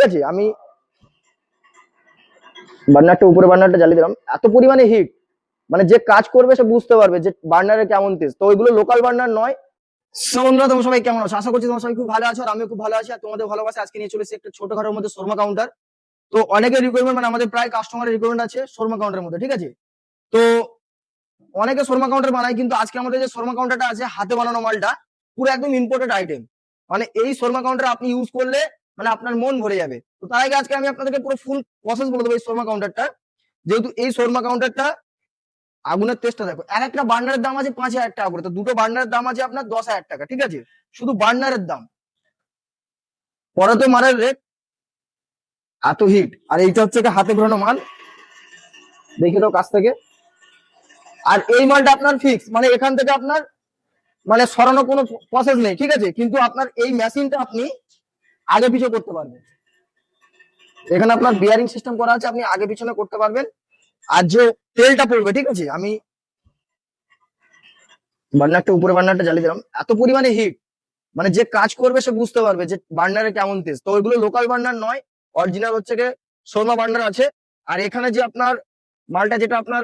ঠিক আছে, আমি বার্নারটা, উপরে বার্নারটা জ্বালিয়ে দিলাম। এত পরিমাণে হিট মানে যে কাজ করবে সে বুঝতে পারবে যে বার্নারে কেমন তেজ তো ওইগুলো লোকাল বার্নার নয়। বন্ধুরা, তোমরা সবাই কেমন আছো? আশা করছি তোমরা সবাই খুব ভালো আছো আর আমিও খুব ভালো আছি। আর তোমাদের ভালোবাসা, আজকে নিয়ে চলেছি একটা ছোটখাটোর মধ্যে শর্মা কাউন্টার তো অনেকের রিকোয়ারমেন্ট মানে আমাদের প্রায় কাস্টমারের রিকোয়ারমেন্ট আছে শর্মা কাউন্টারের মধ্যে, ঠিক আছে? তো অনেকে শর্মা কাউন্টার বানায়, কিন্তু আজকে আমাদের যে শর্মা কাউন্টারটা আছে, হাতে বানানো মালটা, পুরো একদম ইম্পোর্টেড আইটেম মানে এই শর্মা কাউন্টার আপনি ইউজ করলে মানে আপনার মন ভরে যাবে। তো তার আগে আজকে আমি আপনাদেরকে পুরো ফুল প্রসেস বলে দেবো এই শর্মা কাউন্টারটা যেহেতু এই শর্মা কাউন্টারটা আগুনের টেস্টটা দেখো, এক একটা বার্নারের দাম আছে পাঁচ হাজার টাকা করে। তো দুটো বার্নারের দাম আছে আপনার দশ হাজার টাকা, ঠিক আছে? শুধু বার্নারের দাম। পরে তো মারের রেট এত হিট আর এইটা হচ্ছে হাতে ঘোরানো মাল। দেখে দাও কাছ থেকে। আর এই মালটা আপনার ফিক্স মানে এখান থেকে আপনার মানে সরানো কোনো প্রসেস নেই, ঠিক আছে? কিন্তু আপনার এই মেশিনটা আপনি আগে পিছু করতে পারবেন। এখানে আপনার বিয়ারিং সিস্টেম করা আছে, আপনি আগে পিছনে করতে পারবেন। আর যে তেলটা পড়বে, ঠিক আছে? আমি বার্নারটা উপরে বার্নারটা জ্বালিয়ে দিলাম। এত পরিমাণে হিট মানে যে কাজ করবে, সে বুঝতে পারবে যে বার্নারে কেমন তেজ। তো ওইগুলো লোকাল বার্নার নয় অরিজিনাল হচ্ছে গিয়ে শর্মা বার্নার আছে। আর এখানে যে আপনার মালটা, যেটা আপনার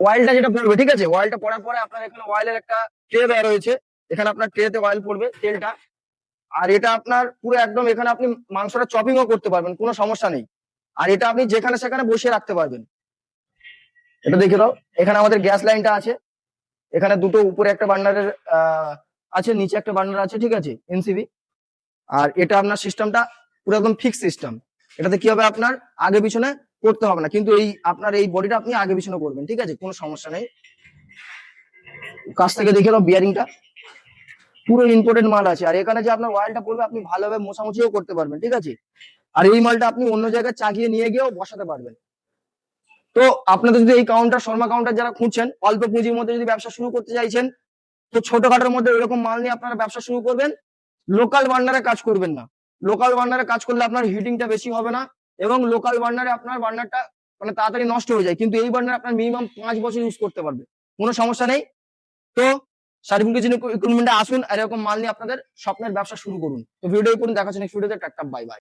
অয়েলটা যেটা পড়বে, ঠিক আছে? অয়েলটা পড়ার পরে আপনার এখানে অয়েলের একটা ট্রে দেওয়া রয়েছে এখানে আপনার ট্রেতে অয়েল পড়বে তেলটা। আর এটা আপনার পুরো একদম এখানে আপনি মাংসটা চপিংও করতে পারবেন, কোনো সমস্যা নেই। আর এটা আপনি যেখানে সেখানে বসিয়ে রাখতে পারবেন। এটা দেখে দাও, এখানে আমাদের গ্যাস লাইনটা আছে। এখানে দুটো উপরে একটা বার্নারের আছে, নিচে একটা বার্নার আছে, ঠিক আছে, এনসিবি। আর এটা আপনার সিস্টেমটা পুরো একদম ফিক্স সিস্টেম এটাতে কি হবে আপনার? আগে পিছনে করতে হবে না। কিন্তু এই আপনার এই বডিটা আপনি আগে পিছনে করবেন, ঠিক আছে? কোনো সমস্যা নেই। কাছ থেকে দেখে দাও বিয়ারিংটা পুরো ইম্পোর্টেড মাল আছে। আর এখানে যে আপনার ওয়ালটা পড়বে, আপনি ভালোভাবে মোছামুছিও করতে পারবেন, ঠিক আছে? আর এই মালটা আপনি অন্য জায়গায় চাকিয়ে নিয়ে গিয়েও বসাতে পারবেন। তো আপনাদের যদি এই কাউন্টার শর্মা কাউন্টার যারা খুঁজছেন, অল্প পুঁজির মধ্যে যদি ব্যবসা শুরু করতে চাইছেন, তো ছোটখাটোর মধ্যে এরকম মাল নিয়ে আপনারা ব্যবসা শুরু করবেন। লোকাল বার্নারে কাজ করবেন না। লোকাল বার্নারে কাজ করলে আপনার হিটিংটা বেশি হবে না এবং লোকাল বার্নারে আপনার বার্নারটা মানে তাড়াতাড়ি নষ্ট হয়ে যায়। কিন্তু এই বার্নার আপনার মিনিমাম পাঁচ বছর ইউজ করতে পারবে। কোনো সমস্যা নেই। তো সার্টিফিকেশন ইকুইপমেন্টে আসুন, এরকম মাল নিয়ে আপনাদের স্বপ্নের ব্যবসা শুরু করুন। তো ভিডিও করুন দেখা ভিডিওতে টাটা বাই বাই